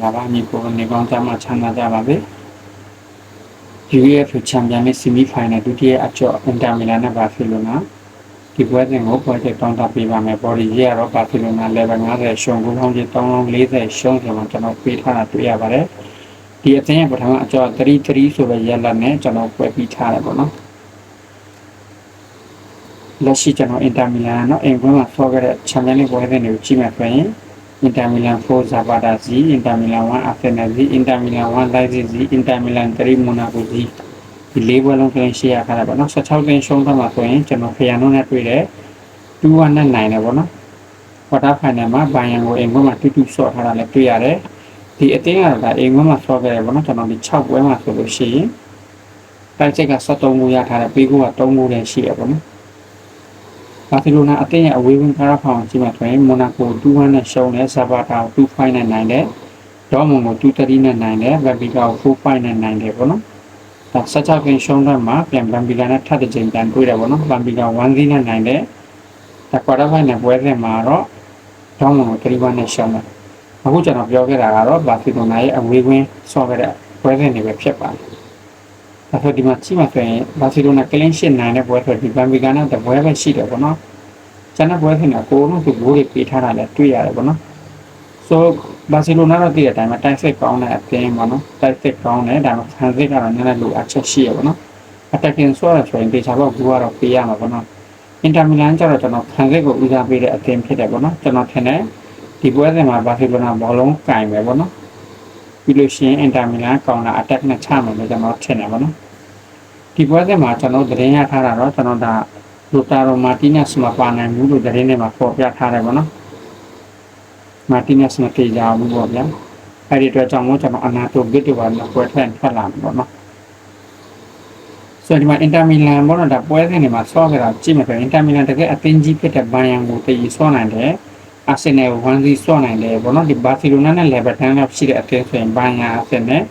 ္ဂလာပါညီကိုနေကောင်းကြမှာချမ်းသာကြပါစေ UEFA ချန်ပီယံလိဆီမီဖိုင်နယ်ဒုတိယအကျော့အင်တာမီလန်နဲ့ဘာစီလိုနာဒီပွဲစဉ်ကိုပွဲချက်တောင်းတပေးပါမယ်ဘော်ဒီကြီးကတော့ဘာစီလိုနာ level 50ရှုံးကူပေါင်းကြီး340ရှုံးတယ်မှာကျွန်တော်ပေးထားတာတွေ့ရပါတယ်ဒီအသင်းရဲ့ပထမအကျော့3-3ဆိုတဲ့ရလနဲ့ကျွန်တော်ပွဲပြီးထားတယ်ပေါ့နော်လက်ရှိကျွန်တော်အင်တာမီလန်နော်အိမ်ကွင်းမှာဆော့ခဲ့တဲ့ချန်ပီယံလိပွဲစဉ်တွေကိုကြည့်မှဆိုရင် Inter Milan 4 Zapata Z Inter Milan 1 Arsenal Z Inter Milan 1 Leipzig Z Inter Milan 3 Monaco Z ဒီလေးပွဲလုံးကလေးရှေ့ရခါတာပေါ့နော်16သိန်းရှုံးတော့မှာဆိုရင်ကျွန်တော်ဖျာနိုနဲ့တွေ့တယ်2-1နဲ့နိုင်တယ်ပေါ့နော်ကွာတာဖိုင်နယ်မှာဘိုင်ယန်ကိုအိမ်ကွင်းမှာတူတူဆော့ထားတာလည်းတွေ့ရတယ်ဒီအတင်းကတော့ဒါအိမ်ကွင်းမှာဆော့ခဲ့တယ်ပေါ့နော်ကျွန်တော်ဒီ6ပွဲမှာဆိုလို့ရှိရင်တိုက်ချက်က73ခုရထားတယ်ပေးကူက3ခုလည်းရှိရပေါ့နော် ဘာစီလိုနာအသင်းရဲ့အဝေးဝင်ကားဖောင်ကြည့်မှဆိုရင်မိုနာကို2-1နဲ့ရှုံးတယ်ဇာဘာတာကို2-5နဲ့နိုင်တယ်ဒေါ်မွန်ကို2-3နဲ့နိုင်တယ်ဗက်ဘီကာကို4-5နဲ့နိုင်တယ်ပေါ့နော်ဒါ16ကင်ရှုံးတော့မှပြန်ဘန်ဘီကာနဲ့ထပ်တစ်ချိန်ပြန်တွေ့တယ်ပေါ့နော်ဘန်ဘီကာ1-0နဲ့နိုင်တယ်ဒါကွာတာဖိုင်နဲ့ပွဲစဉ်မှာတော့ဒေါ်မွန်ကို3-1နဲ့ရှုံးတယ်အခုကျွန်တော်ပြောခဲ့တာကတော့ဘာစီလိုနာရဲ့အဝေးဝင်ဆော့ခဲ့တဲ့ပွဲစဉ်တွေပဲဖြစ်ပါတယ်ဒါ ဆိုဒီမှာကြည့်မှဆိုရင်ဘာစီလိုနာကလင်းရှစ်နိုင်တဲ့ပွဲဆိုဒီဘန်ဘီကာနဲ့တပွဲပဲရှိတယ်ပေါ့နော်ကျန်တဲ့ပွဲစဉ်ကအကုန်လုံးသူဘိုးတွေပေးထားတာလည်းတွေ့ရတယ်ပေါ့နော်ဆိုဘာစီလိုနာတော့တည်တဲ့အတိုင်းမှာတိုက်စစ်ကောင်းတဲ့အသင်းပေါ့နော်တိုက်စစ်ကောင်းတယ်ဒါမှခံစစ်ကတော့နည်းနည်းလိုအချက်ရှိရပေါ့နော် attacking ဆိုရဆိုရင်တေချာတော့ဘူးကတော့ပေးရမှာပေါ့နော်အင်တာမီလန်ကျတော့ကျွန်တော်ခံစစ်ကိုဦးစားပေးတဲ့အသင်းဖြစ်တယ်ပေါ့နော်ကျွန်တော်ထင်တယ်ဒီပွဲစဉ်မှာဘာစီလိုနာဘောလုံးကင်ပဲပေါ့နော် ပြီးလို့ရှိရင်အင်တာမီလန်ကောင်တာ attack နဲ့ချမယ်လို့ကျွန်တော်ထင်တယ်ပေါ့နော်ဒီပွဲစဉ်မှာကျွန်တော်သတင်းရထားတာတော့ကျွန်တော်ဒါလိုတာရိုမာတီနက်စ်မပါနိုင်ဘူးလို့သတင်းထဲမှာဖော်ပြထားတယ်ပေါ့နော်မာတီနက်စ်မပြေကြဘူးပေါ့ဗျာအဲ့ဒီအတွက်ကြောင့်မို့ကျွန်တော်အနာတိုဂစ်တွေပါတော့ပွဲထွက်ထွက်လာမှာပေါ့နော်ဆိုဒီမှာအင်တာမီလန်ပေါ့နော်ဒါပွဲစဉ်တွေမှာဆော့ကြတာကြည့်မယ်ဆိုရင်အင်တာမီလန်တကယ်အသင်းကြီးဖြစ်တဲ့ဘိုင်ယန်ကိုတည်ဆော့နိုင်တယ် အာဆင်နယ်ကို1-0ဆော့နိုင်တယ်ပေါ့နော်ဒီဘာစီလိုနာနဲ့လေဗာတန်လောက်ရှိတဲ့အသင်းဆိုရင်ဘိုင်ယန်အာဆင်နယ်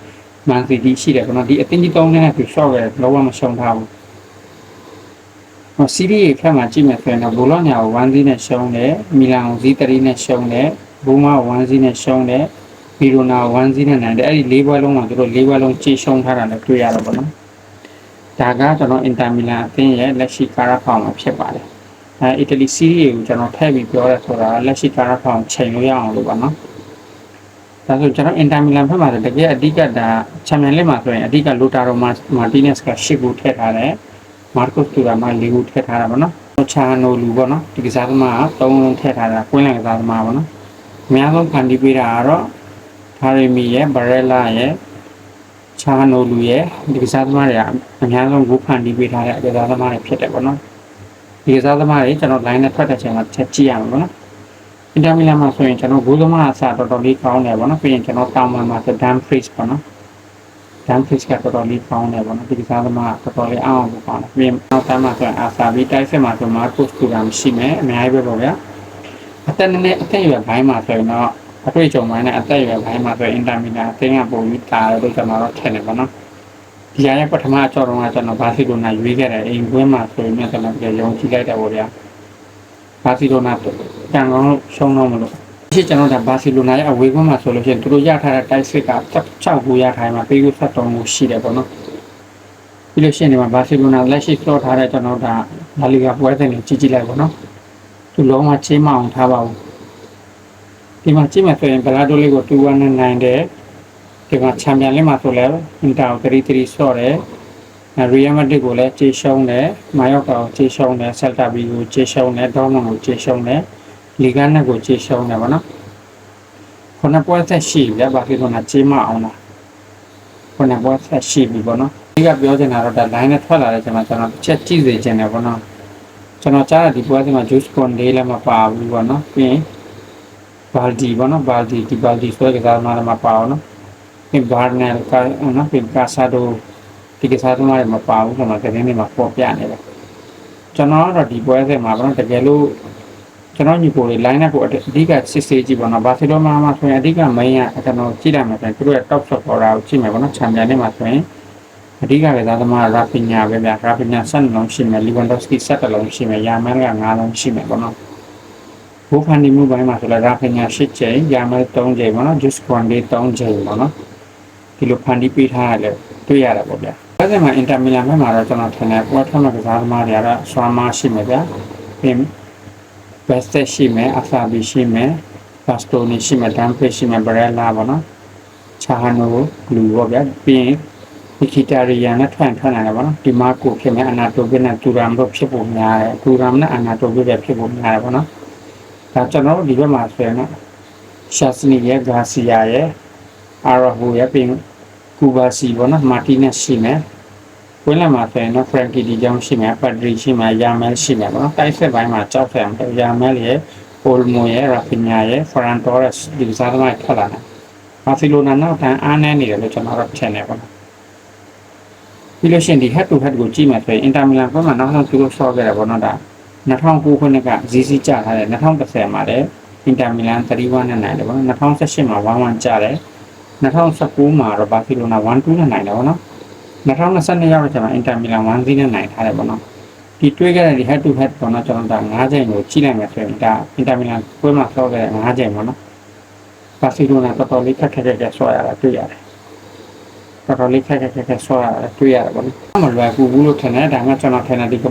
မန်စီတီရှိတယ်ပေါ့နော်ဒီအသင်းကြီးသုံးနဲ့သူဆော့ကြတယ်လောကမရှုံထားဘူးဟိုစီးရီးရဲ့ခက်မှာကြည့်မယ်ဆိုရင်တော့ဘိုလောညာကို1-0နဲ့ရှုံးတယ်မီလန်ကို0-3နဲ့ရှုံးတယ်ဘူမာကို1-0နဲ့ရှုံးတယ်ဗီရိုနာကို1-0နဲ့နိုင်တယ်အဲ့ဒီ၄ပွဲလုံးမှာသူတို့၄ပွဲလုံးကြေရှုံးထားတာလည်းတွေ့ရတော့ပေါ့နော်ဒါကကျွန်တော်အင်တာမီလန်အသင်းရဲ့လက်ရှိကာရာဖောင်မှာဖြစ်ပါတယ် အဲအီတလီစီးရီးကိုကျွန်တော်ထည့်ပြီးပြောရဲဆိုတာလက်ရှိကာရာဖောင်ချိန်လို့ရအောင်လို့ပါနော်ဒါဆိုကျွန်တော်အင်တာမီလန်ဘက်မှာတကယ်အဓိကဒါချန်ပီယံလိမှာဆိုရင်အဓိကလိုတာရိုမာတီနက်စ်ကရှစ်ခုထည့်ထားတယ်မာကုစ်တူရာမှာလေးခုထည့်ထားတာပေါ့နော်ချာနိုလူပေါ့နော်ဒီကစားသမားကသုံးလုံးထည့်ထားတာကွင်းလန်ကစားသမားပေါ့နော်အများဆုံးခံတီးပေးတာကတော့ဟာရီမီရဲ့ဘရက်လာရဲ့ချာနိုလူရဲ့ဒီကစားသမားတွေကအများဆုံးဂိုးဖန်တီးပေးထားတဲ့ကစားသမားတွေဖြစ်တယ်ပေါ့နော် ဒီကစားသမားတွေကျွန်တော် line နဲ့ထွက်တဲ့ချိန်မှာချက်ကြည့်ရမှာပေါ့နော်အင်တာမီလန်မှာဆိုရင်ကျွန်တော်ဂိုးသမားအစားတော်တော်လေးကောင်းတယ်ပေါ့နော်ပြီးရင်ကျွန်တော်တောင်မှမှာဆိုဒမ်ဖရစ်ပေါ့နော်ဒမ်ဖရစ်ကတော်တော်လေးကောင်းတယ်ပေါ့နော်ဒီကစားသမားတော်တော်လေးအောင်ကောင်းတယ်ပြီးရင်နောက်တန်းမှာဆိုရင်အာဆာဘီတိုက်စစ်မှာဆိုမာကုစ်ကူရာမရှိမယ်အများကြီးပဲပေါ့ဗျာအသက်နည်းနည်းအသက်အရွယ်ဘိုင်းမှာဆိုရင်တော့အတွေ့အကြုံပိုင်းနဲ့အသက်အရွယ်ဘိုင်းမှာဆိုရင်အင်တာမီလန်အသင်းကပုံပြီးတာလို့ကျွန်တော်တော့ထင်တယ်ပေါ့နော် ဒီရရဲ့ပထမအကြောတော့ကကျွန်တော်ဘာစီလိုနာရွေးခဲ့တယ်အိမ်ကွင်းမှာဆိုရင်လည်းကျွန်တော်ပြန်ရုံကြည့်လိုက်တယ်ပေါ့ဗျာဘာစီလိုနာကံကောင်းလို့ရှုံးတော့မလို့ရှိကျွန်တော်ဒါဘာစီလိုနာရဲ့အဝေးကွင်းမှာဆိုလို့ရှိရင်သူတို့ရထားတဲ့တိုက်စစ်က6ခုရထားရင်မှာပေးကိုဆက်တော်မှုရှိတယ်ပေါ့နော်ပြီးလို့ရှိရင်ဒီမှာဘာစီလိုနာလက်ရှိဆော့ထားတဲ့ကျွန်တော်ဒါလာလီဂါပွဲစဉ်ကိုကြည့်ကြည့်လိုက်ပေါ့နော်သူလုံးဝချေးမအောင်ထားပါဘူးဒီမှာကြည့်မယ်ဆိုရင်ဘလာဒိုလေးကို2-1နဲ့နိုင်တယ် ဒီမှာချန်ပီယံလိမှာဆိုလဲအင်တာကို3-3ဆော့တယ်ရီယယ်မက်ဒရစ်ကိုလည်းခြေရှုံးတယ်မာယော့ကာကိုခြေရှုံးတယ်ဆယ်တာဘီကိုခြေရှုံးတယ်ဒေါမွန်ကိုခြေရှုံးတယ်လီဂန်နက်ကိုခြေရှုံးတယ်ဗောနော်ခုနပွဲဆက်ရှိပြီဘာဖြစ်လို့လဲခြေမအောင်လားခုနပွဲဆက်ရှိပြီဗောနော်ဒီကပြောချင်တာတော့ဒါ line နဲ့ထွက်လာတဲ့ချိန်မှာကျွန်တော်တစ်ချက်ကြည့်စေချင်တယ်ဗောနော်ကျွန်တော်ကြားတဲ့ဒီပွဲစဉ်မှာ juice con day လည်းမပါဘူးဗောနော်ပြီးရင်ဘာလ်ဒီဗောနော်ဘာလ်ဒီဒီဘာလ်ဒီဆွဲကစားမှလည်းမပါဘူးနော် ပြီးဘာနယ်ကနော်ပြီးကာဆာဒိုဒီကစားသမားတွေမပါဘူးကျွန်တော်သတင်းတွေမှာပေါ်ပြနေတယ်ကျွန်တော်ကတော့ဒီပွဲစဉ်မှာကတော့တကယ်လို့ကျွန်တော်ညီကိုတွေ line up ကိုအဓိကစစ်ဆေးကြည့်ပါတော့ဘာစီလိုမာမှာဆိုရင်အဓိက main ကကျွန်တော်ကြည့်လိုက်မှာဆိုရင်သူတို့ရဲ့ top supporter ကိုကြည့်မယ်ပေါ့နော်ချန်ပီယံနဲ့မှာဆိုရင်အဓိကကစားသမားရာဖီညာပဲဗျာရာဖီညာဆက်လုံးရှိမယ်လီဗန်ဒေါစကီဆက်လုံးရှိမယ်ယာမန်က9လုံးရှိမယ်ပေါ့နော်ဘိုးဖန်ဒီမှုပိုင်းမှာဆိုလည်းရာဖညာ၈ချိန်ရာမဲ3ချိန်ပေါ့နော် just one day 3ချိန်ပေါ့နော် ဒီလိုဖန်တီးပေးထားရတယ်တွေ့ရတာပေါ့ဗျာဒါကြောင့်မှအင်တာမီလန်ဘက်မှာတော့ကျွန်တော်ထင်တယ်ပွဲထွက်မဲ့ကစားသမားတွေကတော့ဆွာမရှိမယ်ဗျာပြီးဘက်စတက်ရှိမယ်အဖာဘီရှိမယ်ဘတ်စတိုနီရှိမယ်ဒမ်ဖေးရှိမယ်ဘရဲလာပေါ့နော်ချာဟနိုလူပေါ့ဗျာပြီးရင်ဒီကီတာရီယာနဲ့ထွန်ထွန်လာတယ်ပေါ့နော်ဒီမာကိုဖြစ်မယ်အနာတိုဘီနဲ့တူရမ်တို့ဖြစ်ဖို့များတယ်တူရမ်နဲ့အနာတိုဘီပဲဖြစ်ဖို့များတယ်ပေါ့နော်ဒါကျွန်တော်တို့ဒီဘက်မှာဆိုရင်တော့ရှာစနီရဲ့ဂါစီယာရဲ့အာရာဟူရဲ့ပြီး ကူဘာစီပေါ့နော်မာတီနက်ရှိမယ်ဝင်လာမှာဆိုရင်တော့ဖရန်ကီဒီကြောင်းရှိမယ်ပတ်ဒရီရှိမယ်ယာမဲရှိမယ်ပေါ့နော်တိုက်ဆက်ပိုင်းမှာကြောက်ဆံယာမဲရဲ့ပိုလ်မိုရဲ့ရာဖီညာရဲ့ဖရန်တိုရက်ဒီစားသမားထွက်လာတယ်ဘာစီလိုနာနောက်တန်းအားနည်းနေတယ်လို့ကျွန်တော်တို့ထင်တယ်ပေါ့နော်ပြီးလို့ရှိရင်ဒီ head to head ကိုကြည့်မှဆိုရင် Inter Milan ဘက်မှာနောက်ဆုံးသူတို့ဆော့ခဲ့တယ်ပေါ့နော်ဒါ2009ခုနှစ်က ZC ကျထားတယ်2010မှာလည်း Inter Milan 3-1နဲ့နိုင်တယ်ပေါ့နော်2018မှာ1-1ကျတယ်2019 မှာတော့ Barcelona 1-2နဲ့နိုင်တယ်ပေါ့နော်2022ရောက်တဲ့ချိန်မှာ Inter Milan 1-0နဲ့နိုင်ထားတယ်ပေါ့နော်ဒီတွေးခဲ့တဲ့ဒီ head to head ပေါ့နော်ကျွန်တော်ဒါ9ချိန်ကိုကြည့်လိုက်မယ်ဆိုရင်ဒါ Inter Milan ပွဲမှာဆော့ခဲ့တဲ့9ချိန်ပေါ့နော် Barcelona တော်တော်လေးခက်ခက်ခက်ခက်ဆော့ရတာတွေ့ရတယ်တော်တော်လေးခက်ခက်ခက်ခက်ဆွာတွေ့ရတယ်ပေါ့နော်မလွယ်ကူဘူးလို့ထင်တယ်ဒါမှကျွန်တော်ထင်တယ်ဒီက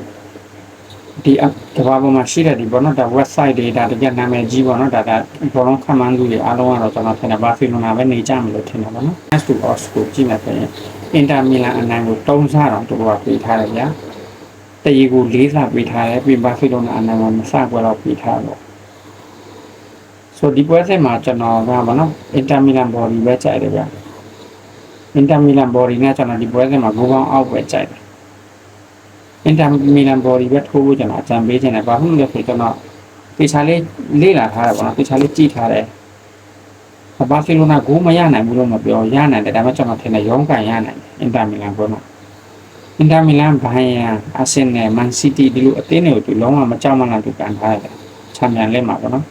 ဒီအတဘာပေါ်မှာရှိတဲ့ဒီပေါ့နော်ဒါ website တွေဒါတကယ်နာမည်ကြီးပေါ့နော်ဒါဒါဘောလုံးခန့်မှန်းသူတွေအားလုံးကတော့ကျွန်တော်ထင်တယ်ဘာဖီလိုနာပဲနေကြမလို့ထင်တယ်ပေါ့နော် As to os ကိုကြည့်မယ်ဆိုရင် Inter Milan အနိုင်ကို3ဆတော့သူတို့ကပေးထားတယ်ဗျာတရီကို4ဆပေးထားတယ်ပြီးဘာဖီလိုနာအနိုင်ကိုမဆကွယ်တော့ပေးထားတော့ဆိုဒီပွဲစဉ်မှာကျွန်တော်ကပေါ့နော် Inter Milan body ပဲကြိုက်တယ်ဗျာအင်တာမီလန်ဘော်ဒီနဲ့ကျွန်တော်ဒီပွဲစဉ်မှာဂိုးပေါင်းအောက်ပဲကြိုက်တယ် အင်တာမီလန်ဘော်ဒီပဲထိုးဖို့ကျွန်တော်အကြံပေးခြင်းတယ်ဘာဖြစ်လို့လဲဆိုတော့ကျွန်တော်တေချာလေးလေ့လာထားတယ်ပေါ့နော်တေချာလေးကြည့်ထားတယ်ဘာစီလိုနာဂိုးမရနိုင်ဘူးလို့မပြောရနိုင်တယ်ဒါပေမဲ့ကျွန်တော်ထင်တယ်ရုံးကန်ရနိုင်တယ်အင်တာမီလန်ပွဲမှာအင်တာမီလန်ဘိုင်ယန်အာဆင်နယ်မန်စီးတီးဒီလိုအသင်းတွေကိုသူလုံးဝမကြောက်မလန့်သူကန်ထားတယ်ချန်ပီယံလက်မှာပေါ့နော်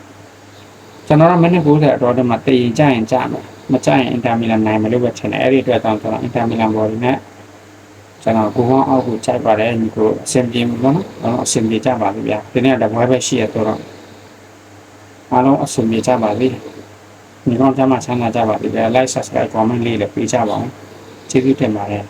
ကျွန်တော်ကမိနစ်90အတော်တည်းမှာတည်ရင်ကြရင်ကြမယ်မကြရင်အင်တာမီလန်နိုင်မယ်လို့ပဲထင်တယ်အဲ့ဒီအတွက်တော့ကျွန်တော်အင်တာမီလန်ဘော်ဒီနဲ့ ကျွန်တော်ကိုကောင်းအောက်ကိုကြိုက်ပါတယ်ညီကိုအဆင်ပြေမှာနော်အားလုံးအဆင်ပြေကြပါလိမ့်ဗျာဒီနေ့ကတပွဲပဲရှိရတော့အားလုံးအဆင်ပြေကြပါလိမ့်ညီကောင်းကြမှာဆန်းလာကြပါလိမ့်ဗျာ like subscribe comment လေးလည်းပေးကြပါဦးကျေးဇူးတင်ပါတယ်